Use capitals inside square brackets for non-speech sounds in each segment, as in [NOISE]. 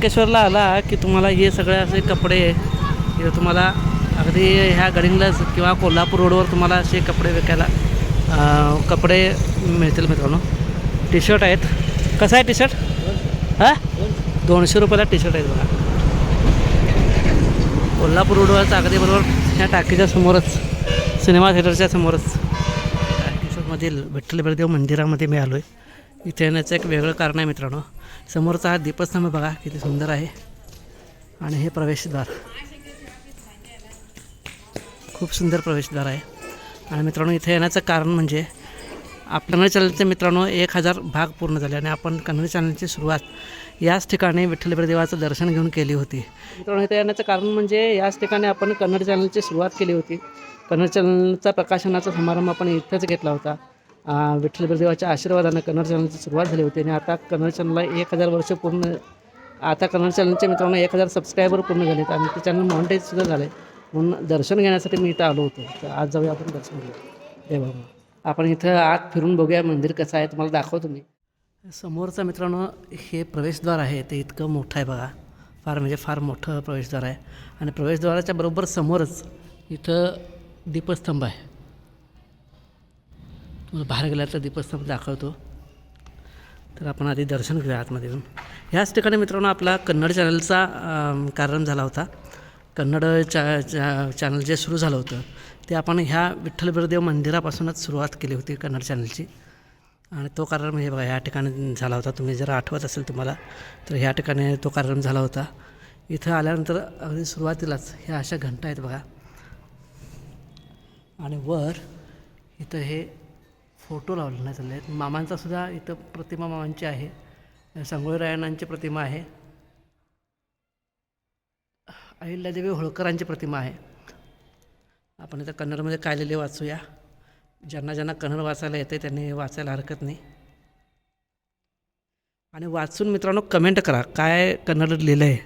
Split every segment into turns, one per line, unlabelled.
संकेश्वरला आला की तुम्हाला हे सगळे असे कपडे हे तुम्हाला अगदी ह्या गडिंगला किंवा कोल्हापूर रोडवर तुम्हाला असे कपडे विकायला कपडे मिळतील मित्रांनो. टी शर्ट आहेत. कसं आहे टी शर्ट हां? दोनशे रुपयाला टी शर्ट आहेत बघा. कोल्हापूर रोडवरचं अगदी बरोबर ह्या टाकीच्या समोरच सिनेमा थिएटरच्या समोरच किशोरमधील विठ्ठल बळदेव मंदिरामध्ये मी आलो आहे इथे येण्याचं एक वेगळं कारण आहे मित्रांनो. समोरचा हा दीपस्तंभ बघा किती सुंदर आहे. आणि हे प्रवेशद्वार. खूप सुंदर प्रवेशद्वार आहे. आणि मित्रांनो इथे येण्याचं कारण म्हणजे आपल्या चॅनलचे मित्रांनो एक हजार भाग पूर्ण झाले आणि आपण कन्नड चॅनलची सुरुवात याच ठिकाणी विठ्ठल देवाचं दर्शन घेऊन केली होती. मित्रांनो इथे येण्याचं कारण म्हणजे याच ठिकाणी आपण कन्नड चॅनलची सुरुवात केली होती. कन्नड चॅनलचा प्रकाशनाचा समारंभ आपण इथंच घेतला होता. विठ्ठल देवाच्या आशीर्वादानं कन्नड चॅनलची सुरुवात झाली होती आणि आता कन्नड चॅनलला एक हजार वर्ष पूर्ण आता कन्नड चॅनलच्या मित्रांनो एक हजार सबस्क्रायबर पूर्ण झालेत आणि ते चॅनल मॉनिटाईजसुद्धा झालं आहे म्हणून दर्शन घेण्यासाठी मी इथं आलो होतो. तर आज जाऊया आपण दर्शन घेऊ देवा आपण इथं आत फिरून बघूया मंदिर कसं आहे तुम्हाला दाखवतो मी. समोरचा मित्रांनो हे प्रवेशद्वार आहे ते इतकं मोठं आहे बघा. फार म्हणजे फार मोठं प्रवेशद्वार आहे. आणि प्रवेशद्वाराच्या बरोबर समोरच इथं दीपस्तंभ आहे. तुम्हाला बाहेर गेला तर दीपस्तंभ दाखवतो. तर आपण आधी दर्शन घेऊया आतमध्ये येऊन. ह्याच ठिकाणी मित्रांनो आपला कन्नड चॅनलचा कार्यक्रम झाला होता. कन्नड चॅ चा चॅनल जे सुरू झालं होतं ते आपण ह्या विठ्ठल बिरदेव मंदिरापासूनच सुरुवात केली होती कन्नड चॅनलची. आणि तो कार्यक्रम हे बघा ह्या ठिकाणी झाला होता. तुम्ही जर आठवत असेल तुम्हाला तर ह्या ठिकाणी तो कार्यक्रम झाला होता. इथं आल्यानंतर अगदी सुरुवातीलाच ह्या अशा घंटा आहेत बघा. आणि वर इथं हे फोटो लावलेले चालले. आहेत मामांचा सुद्धा इथं प्रतिमा मामांची आहे. संगोळी रायणांची प्रतिमा आहे. अहिल्यादेवी होळकरांची प्रतिमा आहे. आपण इथं कन्नडमध्ये काय वाचूया. ज्यांना ज्यांना कन्नड वाचायला येते त्यांनी वाचायला हरकत नाही. आणि वाचून मित्रांनो कमेंट करा. काय कन्नड लिहिलं आहे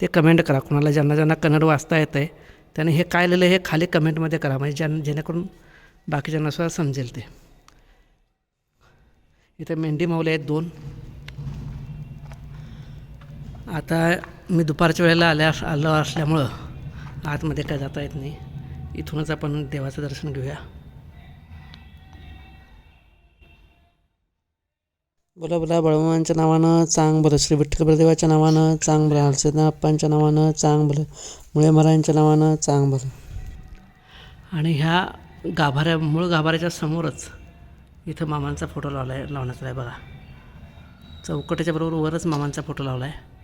ते कमेंट करा. कोणाला ज्यांना ज्यांना कन्नड वाचता येतं आहे त्यांनी हे काय लिहिलं हे खाली कमेंटमध्ये करा. म्हणजे ज्यां जेणेकरून बाकीच्यांना सुद्धा समजेल ते. इथे मेंढी मावले आहेत दोन. आता मी दुपारच्या वेळेला आल्या आलो असल्यामुळं आतमध्ये काय जाता येत नाही. इथूनच आपण देवाचं दर्शन घेऊया. बोला बोला बळवंच्या नावानं चांग भलं श्री विठ्ठल बळदेवाच्या नावानं चांग भलं हरसिद्धनाप्पांच्या नावानं चांग भलं मुळे महाराजांच्या नावानं चांग भलं आणि ह्या गाभाऱ्या मूळ गाभाऱ्याच्या समोरच इथं मामांचा फोटो लावला आहे लावण्याचा आहे बघा. चौकटीच्या बरोबर वरच मामांचा फोटो लावला आहे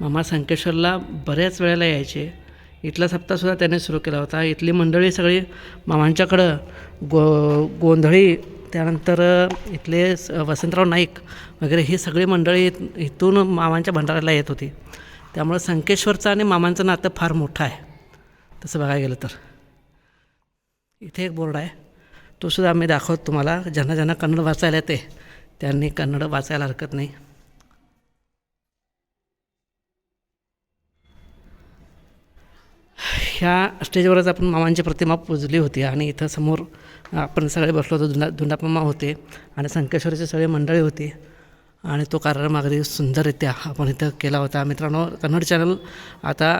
मामा संकेश्वरला बऱ्याच वेळेला यायचे. इथला सप्ताहसुद्धा त्याने सुरू केला होता. इथली मंडळी सगळी मामांच्याकडं गो गोंधळी त्यानंतर इथले स- वसंतराव नाईक वगैरे ही सगळी मंडळी इथून मामांच्या भंडाऱ्याला येत होती. त्यामुळं संकेश्वरचं आणि मामांचं नातं फार मोठं आहे. तसं बघायला गेलं तर. इथे एक बोर्ड आहे. तो सुद्धा आम्ही दाखवत तुम्हाला. ज्यांना ज्यांना कन्नड वाचायला येते त्यांनी कन्नड वाचायला हरकत नाही. ह्या स्टेजवरच आपण मामांची प्रतिमा पूजली होती आणि इथं समोर आपण सगळे बसलो होतो. धुंडा धुंडापमा होते आणि संकेश्वरीचे सगळे मंडळी होती. आणि तो कार्यक्रम अगदी सुंदररित्या आपण इथं केला होता. मित्रांनो कन्नड चॅनल आता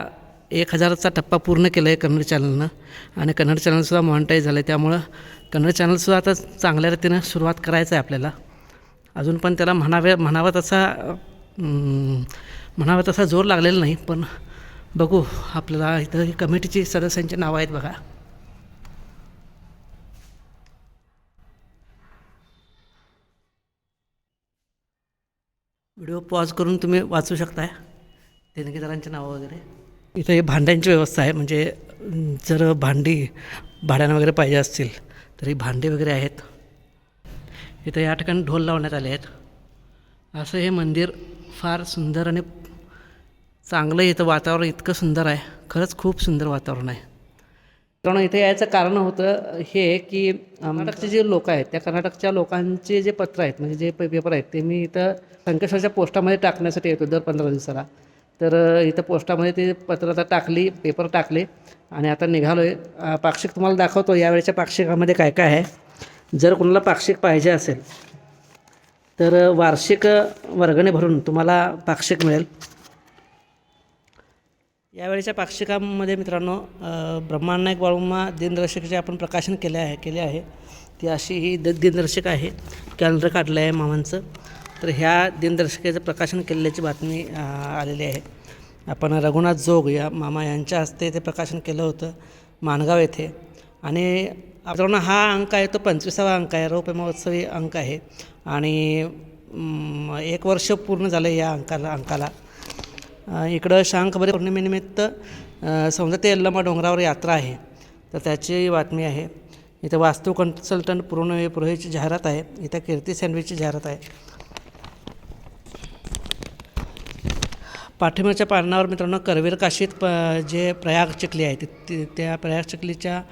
एक हजाराचा टप्पा पूर्ण केला आहे कन्नड चॅनलनं. आणि कन्नड चॅनलसुद्धा मॉनिटाईज झालं आहे त्यामुळं कन्नड चॅनलसुद्धा आता चांगल्या रीतीनं सुरुवात करायचं आहे आपल्याला. अजून पण त्याला म्हणावे म्हणावा तसा म्हणावा तसा जोर लागलेला नाही. पण बघू आपल्याला इथं ही कमिटीची सदस्यांची नावं आहेत बघा. व्हिडिओ पॉज करून तुम्ही वाचू शकताय. देणगीदारांची नावं वगैरे. इथं हे भांड्यांची व्यवस्था आहे. म्हणजे जर भांडी भाड्यानं वगैरे पाहिजे असतील तर ही भांडी वगैरे आहेत. इथं या ठिकाणी ढोल लावण्यात आले आहेत. असं हे मंदिर फार सुंदर आणि चांगलं इथं वातावरण इतकं सुंदर आहे. खरंच खूप सुंदर वातावरण आहे. कारण इथे यायचं कारण होतं हे की कर्नाटकचे जे लोक आहेत त्या कर्नाटकच्या लोकांचे जे पत्र आहेत म्हणजे जे पे- पेपर आहेत ते मी इथं संकेश्वरच्या पोस्टामध्ये टाकण्यासाठी येतो दर पंधरा दिवसाला. तर इथं पोस्टामध्ये ते पत्र आता टाकली पेपर टाकले आणि आता निघालो आहे पाक्षिक तुम्हाला दाखवतो यावेळेच्या पाक्षिकामध्ये काय काय आहे. जर कोणाला पाक्षिक पाहिजे असेल तर वार्षिक वर्गणे भरून तुम्हाला पाक्षिक मिळेल. यावेळीच्या पाक्षिकामध्ये मित्रांनो अ, वाळुमा दिनदर्शिकेचे आपण प्रकाशन केले आहे केले आहे. ती अशी ही द दिनदर्शिका आहे. कॅलेंडर काढलं आहे मामांचं. तर ह्या दिनदर्शिकेचं प्रकाशन केल्याची बातमी आलेली आहे. आपण रघुनाथ जोग या मामा यांच्या हस्ते ते प्रकाशन केलं होतं माणगाव येथे. आणि मित्रांनो हा अंक आहे तो पंचवीसावा अंक आहे रौप्य महोत्सवी अंक आहे. आणि एक वर्ष पूर्ण झालं या अंकाला अंकाला. इकडं शांखबरी पौर्णिमेनिमित्त अ, सौंदत्य यल्लमा डोंगरावर यात्रा आहे. तर त्याची बातमी आहे. इथं वास्तू कन्सल्टंट पूर्णवे पुरोहितची जाहिरात आहे. इथं कीर्ती सँडविचची जाहिरात आहे. पाठिंबाच्या पानावर मित्रांनो करवीर काशीत प जे प्रयाग चिखली आहे ति- त्या प्रयाग चिखलीच्या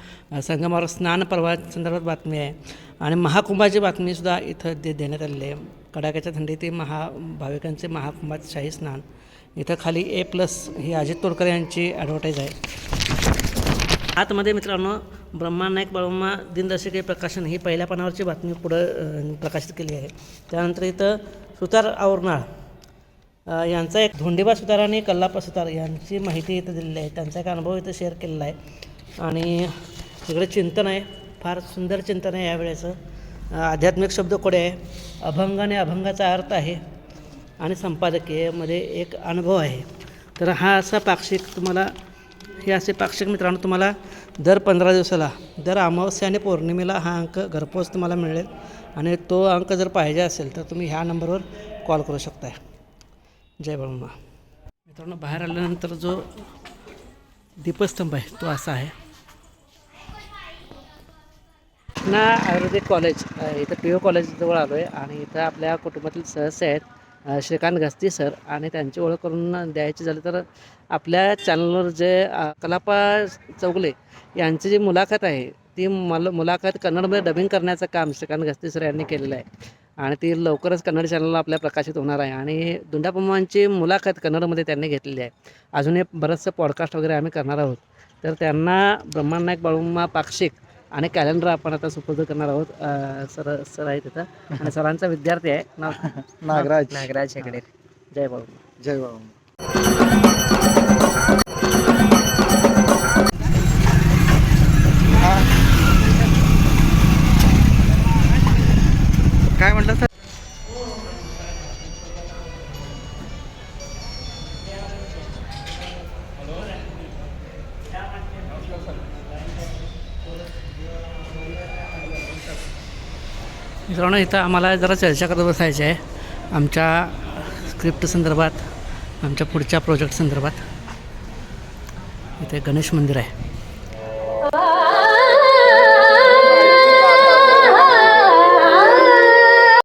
संगमावर स्नान पर्वा संदर्भात बातमी आहे. आणि महाकुंभाची बातमीसुद्धा इथं दे देण्यात आलेली आहे. कडाक्याच्या थंडीत महा भाविकांचे महाकुंभात शाही स्नान. इथं खाली ए प्लस ही अजित तोडकर यांची ॲडव्हर्टाईज आहे. आतमध्ये मित्रांनो ब्रह्मानायक नाईक दिनदर्शिके प्रकाशन ही पहिल्या पानावरची बातमी पुढं प्रकाशित केली आहे. त्यानंतर इथं सुतार आवरणाळ यांचा एक धोंडेबा सुतार आणि कल्लापा सुतार यांची माहिती इथं दिलेली आहे. त्यांचा एक अनुभव इथं शेअर केलेला आहे. आणि तिकडे चिंतन आहे. फार सुंदर चिंतन आहे यावेळेचं अ, आध्यात्मिक शब्दकोडे आहे. अभंग आणि अभंगाचा अर्थ आहे. आणि संपादकीयमध्ये एक अनुभव आहे. तर हा असा पाक्षिक तुम्हाला हे असे पाक्षिक मित्रांनो तुम्हाला दर पंधरा दिवसाला दर अमावस्या आणि पौर्णिमेला हा अंक घरपोच तुम्हाला मिळेल. आणि तो अंक जर पाहिजे असेल तर तुम्ही ह्या नंबरवर कॉल करू शकताय. जय बाळूमा मित्रांनो बाहेर आल्यानंतर जो दीपस्तंभ आहे तो असा आहे. ना आयुर्वेदिक कॉलेज इथं पी ओ कॉलेजजवळ आलो आहे आणि इथं आपल्या कुटुंबातील सदस्य आहेत श्रीकांत घस्ती सर आणि त्यांची ओळख करून द्यायची झाली तर आपल्या चॅनलवर जे कलापा चौगले यांची जी मुलाखत आहे ती मल मुलाखत कन्नडमध्ये डबिंग करण्याचं काम श्रीकांत घस्ती सर यांनी केलेलं आहे. आणि ती लवकरच कन्नड चॅनलला आपल्या प्रकाशित होणार आहे. आणि दुंडापम्मांची मुलाखत कन्नडमध्ये त्यांनी घेतलेली आहे. अजून एक बरंचसं पॉडकास्ट वगैरे आम्ही करणार आहोत. तर त्यांना ब्रह्मांड नाईक बाळूमा पाक्षिक आणि कॅलेंडर आपण आता सुपूर्द करणार आहोत. सर सर आहे तिथं आणि सरांचा विद्यार्थी आहे. नाव [LAUGHS]
नागराज.
नागराज हेगडे जय बाळू
जय बाबा काय म्हटलं सर?
मित्रांनो इथं आम्हाला जरा चर्चा करत बसायची आहे. आमच्या स्क्रिप्ट संदर्भात आमच्या पुढच्या प्रोजेक्ट संदर्भात. इथे गणेश मंदिर आहे.